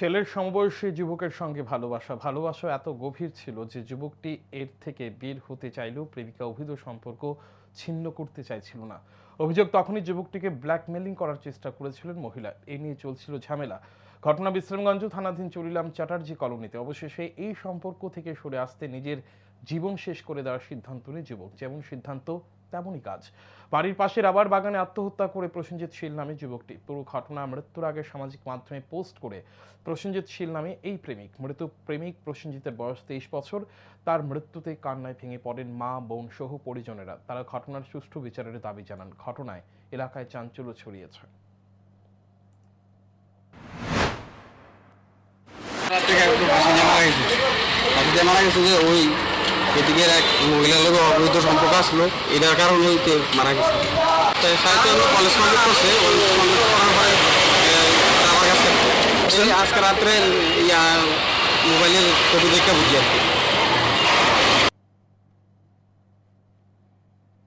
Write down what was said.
ছেলের সমবয়সী যুবকের সঙ্গে ভালোবাসা। ভালোবাসা এত গভীর ছিল যে যুবকটি এর থেকে বের হতে চাইলেও প্রেমিকা অভিধ সম্পর্ক ছিন্ন করতে চাইছিল না। অভিযোগ, তখনই যুবকটিকে ব্ল্যাকমেলিং করার চেষ্টা করেছিলেন মহিলা। এ নিয়ে চলছিল ঝামেলা। ঘটনা বিশ্রামগঞ্জ থানাধীন চলিলাম চ্যাটার্জি কলোনিতে। অবশেষে এই সম্পর্ক থেকে সরে আসতে নিজের জীবন শেষ করে দেওয়ার সিদ্ধান্ত নেয় যুবক যেমন সিদ্ধান্ত, তেমনই কাজ। বাড়ির পাশের আবার বাগানে আত্মহত্যা করে প্রসেনজিৎ শীল নামে যুবকটি। পুরো ঘটনা মৃত্যুর আগে সামাজিক মাধ্যমে পোস্ট করে প্রসেনজিৎ শীল নামে এই প্রেমিক। মৃত প্রেমিক প্রসেনজিতের বয়স তেইশ বছর। তার মৃত্যুতে কান্নায় ভেঙে পড়েন মা, বোন সহ পরিজনেরা। তারা ঘটনার সুষ্ঠু বিচারের দাবি জানান। ঘটনায় এলাকায় চাঞ্চল্য ছড়িয়েছে। মারা গেছে। ওই এদিকে এক মহিলার লোক অবৈধ সম্পর্ক আসলো। এটার কারণে হইতে মারা গেছে। তাই সাহিত্য কলেজ কমপ্লিট করছে। কমপ্লিট করার পরে আজকে রাত্রে, ইয়া, মোবাইলের ছবি দেখে বুঝি আর কি।